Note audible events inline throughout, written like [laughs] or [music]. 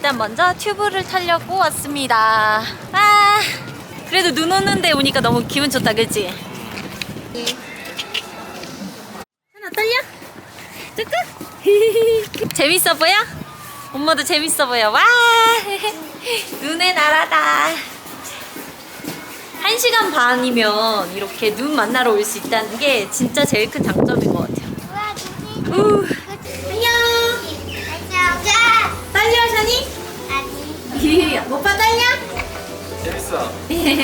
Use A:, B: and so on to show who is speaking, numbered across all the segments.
A: 일단 먼저 튜브를 타려고 왔습니다. 아, 그래도 눈 오는데 오니까 너무 기분 좋다, 그치? 하나 떨려? 뚝뚝! [laughs] 재밌어 보여? 엄마도 재밌어 보여. 와! [laughs] 눈의 나라다. 한 시간 반이면 이렇게 눈 만나러 올 수 있다는 게 진짜 제일 큰 장점인 것 같아요.
B: 우와,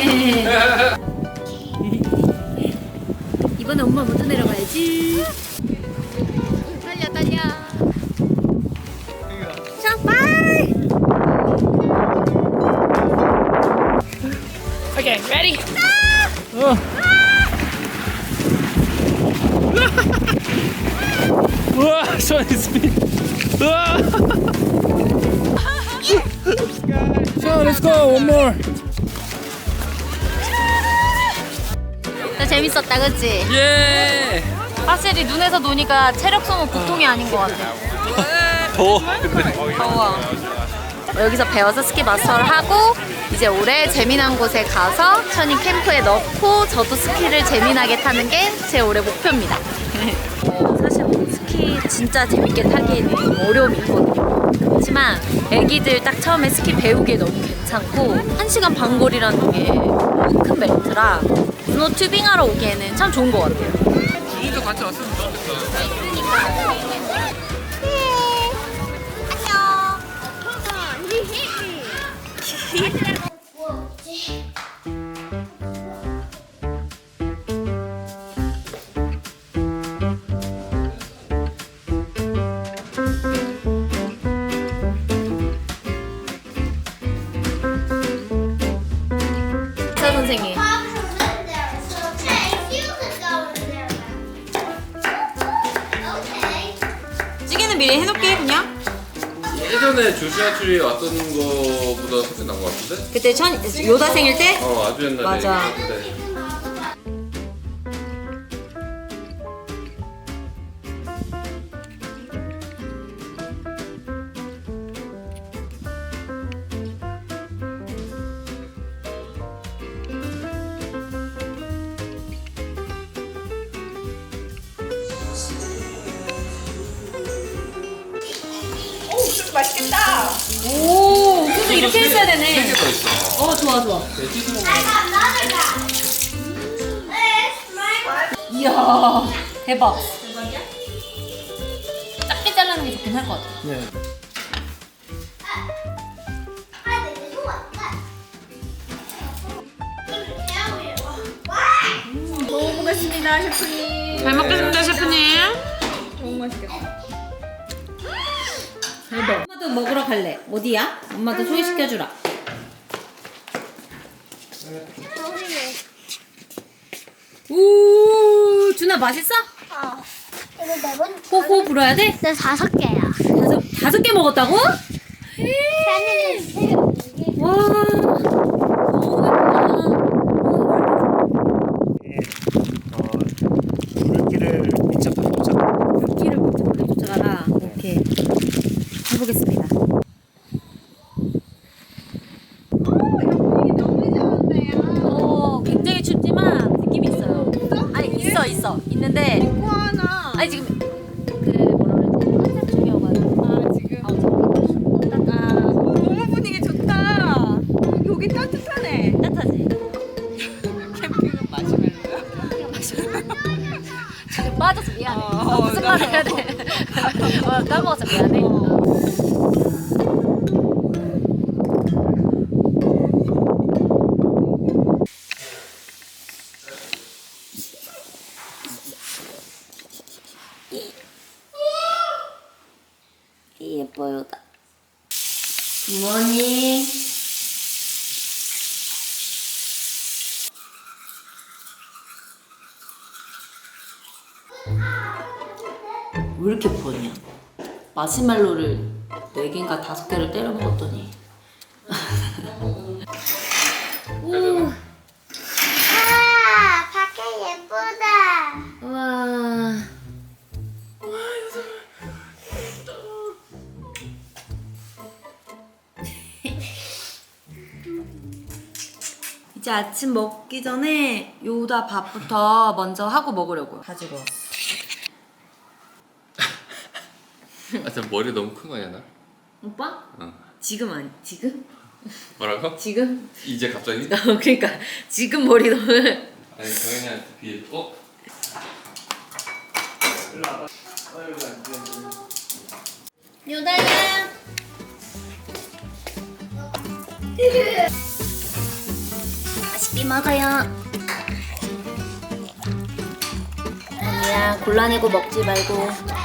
B: [laughs]
A: 이번에 엄마 먼저 내려가야지. 떨려. 자, 빠이!
C: Okay, ready? 우와, 손이 스피. 우와. So, let's go. One more.
A: 재밌었다, 그치?
C: 예.
A: 확실히 눈에서 노니까 체력 소모 보통이 아닌 것 같아.
C: 더워.
A: 더워. 여기서 배워서 스키 마스터를 하고 이제 올해 재미난 곳에 가서 천이 캠프에 넣고 저도 스키를 재미나게 타는 게 제 올해 목표입니다. 어, [laughs] 사실 뭐 스키 진짜 재밌게 타기에는 좀 어려움이 있거든요. 그렇지만 애기들 딱 처음에 스키 배우기에 너무 괜찮고 1시간 반 거리라는 게 큰 벨트라 스노 튜빙하러 오기에는 참 좋은 것 같아요.
C: 주진도 같이 왔으면 좋겠다.
A: 차 선생님. 미리 해놓게 그냥.
C: 예전에 조슈아출이 왔던 거보다 훨씬 나은 것 같은데?
A: 그때 천 요다 생일 때
C: 어, 아주 옛날에.
A: 맞아.
C: 얘기했는데.
A: 이렇게 했어야 되네.
C: 세개 더 있어.
A: 어, 좋아, 좋아.
C: 네, 씻어
A: 이야, 대박. 작게 자르는 게 좋긴 할 것 같아.
C: 네.
B: 먹어보겠습니다, 셰프님.
A: 잘 먹겠습니다, 셰프님.
B: 너무 맛있겠다.
A: 엄마도 먹으러 갈래. 어디야? 엄마도 소개시켜주라. 우, 준아 맛있어?
B: 어. 이거 네 번.
A: 호호 불어야 돼?
B: 네 다섯 개야.
A: 다섯, 다섯 개 먹었다고?
B: 쟤는 세 개.
A: 와, 까먹어서 미안해. 예뻐요다. 굿모닝. 왜 이렇게 부었냐? 마시멜로를 4개인가 5개를 때려 먹었더니 [laughs] 오. 음.
B: 아, 밖에 예쁘다.
A: 와. [laughs] 이제 아침 먹기 전에 요다 밥부터 먼저 하고 먹으려고요. 가지고 왔어.
C: 아, 참 머리 너무 큰 거 아니야 나?
A: 오빠?
C: 어.
A: 지금 아니 지금?
C: 뭐라고?
A: 지금?
C: 이제 갑자기?
A: 어, 그러니까 지금 머리 너무
C: 아니 [laughs] 정현이한테 비해 어?
A: 요다야. 맛있게 먹어요. 아니야 골라내고 먹지 말고.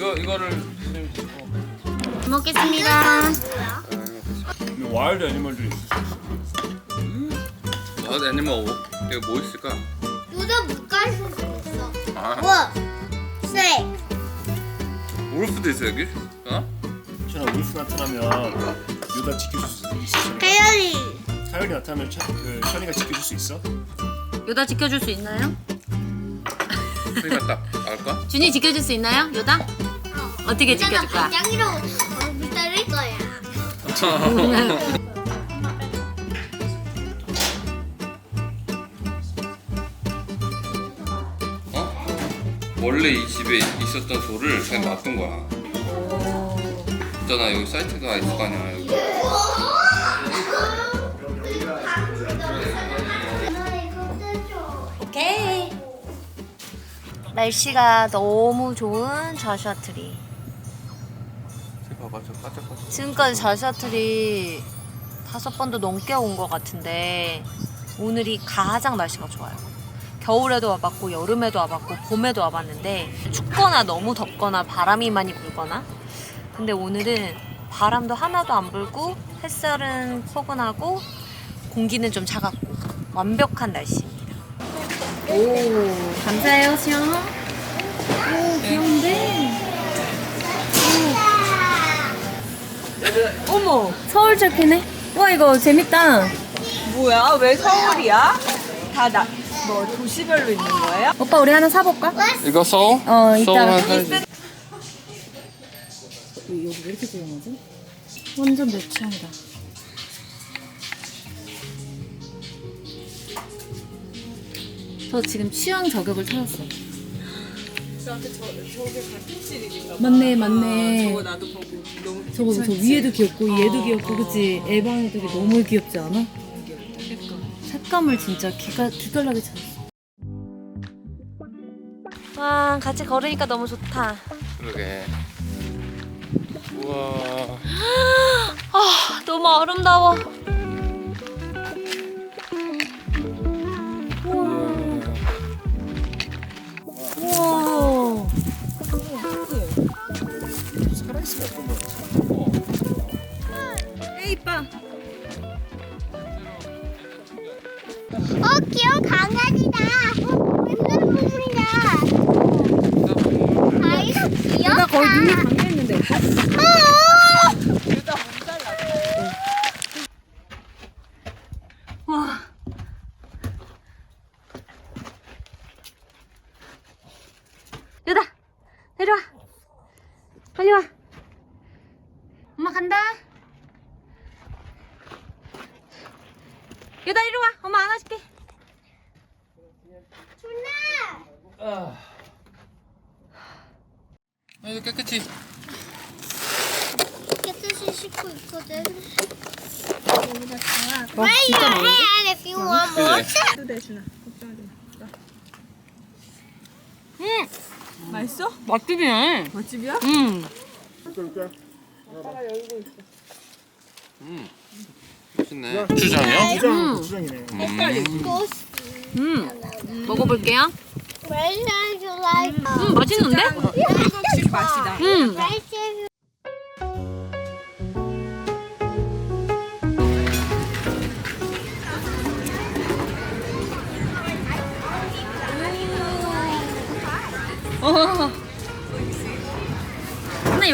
C: 이거 이거를
A: 잘 먹겠습니다.
D: 근데 와일드 애니멀들이 있어.
C: 아 애니멀 이거 뭐 있을까?
B: 누가 물가에서 생겼어.
C: 아
B: 뭐? 쇠.
C: 울프도 있어 여기? 어?
D: 천아 울프 나타나면 요다 지켜줄 수 있어. 천이가?
B: 해열이.
D: 사연이 나타나면 천, 그 천이가 지켜줄 수 있어?
A: 요다 지켜줄 수 있나요?
C: 그러니까 딱 알까?
A: 준이 지켜줄 수 있나요? 요다? 어떻게 지켜줄 거야?
B: 어, 믿을 거야.
C: 어? 원래 이 집에 있었던 소를 그냥 놔둔 거야. 있잖아 여기 사이트가 있을 거 아니야 여기.
A: 오케이. 날씨가 너무 좋은 저슈아 트리.
C: 봐봐 저 까짝까짝.
A: 지금까지 트리 다섯 번도 넘게 온 것 같은데 오늘이 가장 날씨가 좋아요. 겨울에도 와봤고 여름에도 와봤고 봄에도 와봤는데 춥거나 너무 덥거나 바람이 많이 불거나 근데 오늘은 바람도 하나도 안 불고 햇살은 포근하고 공기는 좀 차갑고 완벽한 날씨입니다. 오 감사해요 수영. 어머 서울 절피네. 와 이거 재밌다.
E: 뭐야? 왜 서울이야? 다 나, 뭐 도시별로 있는 거예요?
A: 오빠 우리 하나 사볼까?
C: 이거 서울?
A: 어 이따.
C: 서울만 사야지.
A: 여기 왜 이렇게 조용하지? 완전 내 취향이다. 저 지금 취향 저격을 찾았어.
E: 저, 저게 같은.
A: 맞네, 맞네.
E: 저거 나도 보고 너무
A: 저거 저
E: 괜찮지?
A: 위에도 귀엽고 얘도
E: 어,
A: 귀엽고
E: 어,
A: 그치?
E: 어.
A: 에방 애들이 너무 귀엽지 않아? 색감을 진짜 기가 기깔나게 찾았어. 와 같이 걸으니까 너무 좋다.
C: 그러게. 우와. [gasps]
A: 아 너무 아름다워.
E: 에이 빠
B: 어, 귀여운 강아지다. 어, 옛날 부분이다. 아이가 귀엽다.
A: 거의 눈이 와. 여다 내려와. 빨리 와. 엄마 간다. 여다 이리 와. 엄마 안아줄게.
B: 준아!
C: 아, 깨끗이.
B: 깨끗이 씻고 있거든.
A: 와 진짜 많은데?
B: 해, if you want more.
C: 그지?
E: 또 대준아 걱정하지 마
A: 응.
E: 맛있어?
A: 맛집이네.
E: 맛집이야?
A: 응.
C: 음. 맛있네. 주장이요?
D: 주장, 주장이네.
C: 음.
A: 음. 먹어볼게요.
B: Where should you like?
A: 음 맛있는데?
E: 한국식 맛이다
A: 음.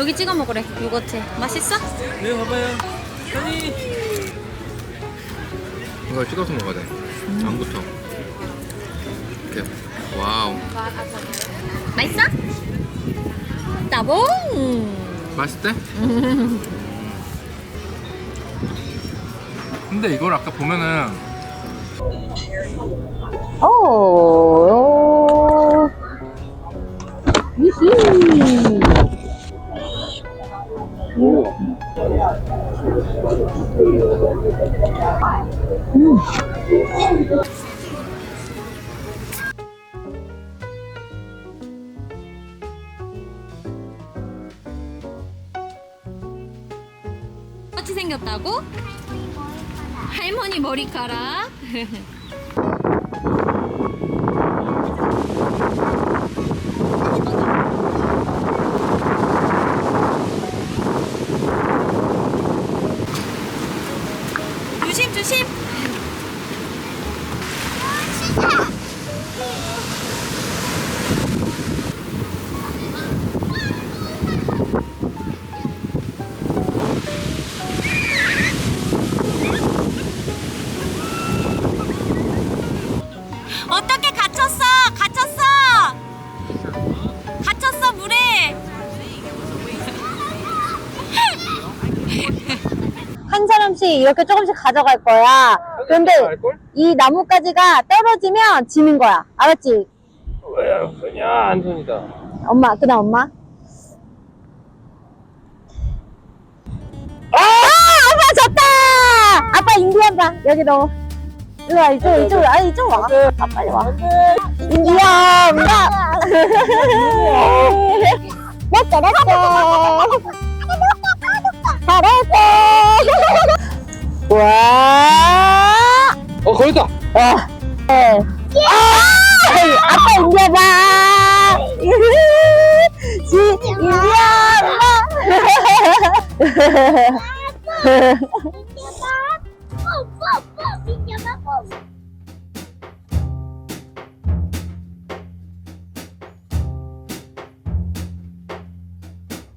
A: 여기 찍어 먹으래. 요거트. 맛있어?
C: 네, 봐봐요. 현이. 이거 찍어서 먹어야 돼. 안부터. 이렇게. 와우.
A: 맛있어? 따봉.
C: 맛있대? [laughs] 근데 이걸 아까 보면은
A: 오. 히히. 똑같이 생겼다고? 할머니 머리카락. [laughs]
F: 한 사람씩 이렇게 조금씩 가져갈 거야. 근데 이 나뭇가지가 떨어지면 지는 거야. 알았지?
C: 왜 그냥 안손이다.
F: 엄마, 그다음 엄마. 아, 아빠 졌다! 아빠 인디언다. 여기 넣어. 일로 와, 이쪽, 이쪽, 아, 이쪽 와. 아, 빨리 와. 인디언, 나. 나 잘했어. 잘했어. 와.
C: 어 거기다.
F: 와. 네. 아! 아빠 인디언아. 지, 인디언아.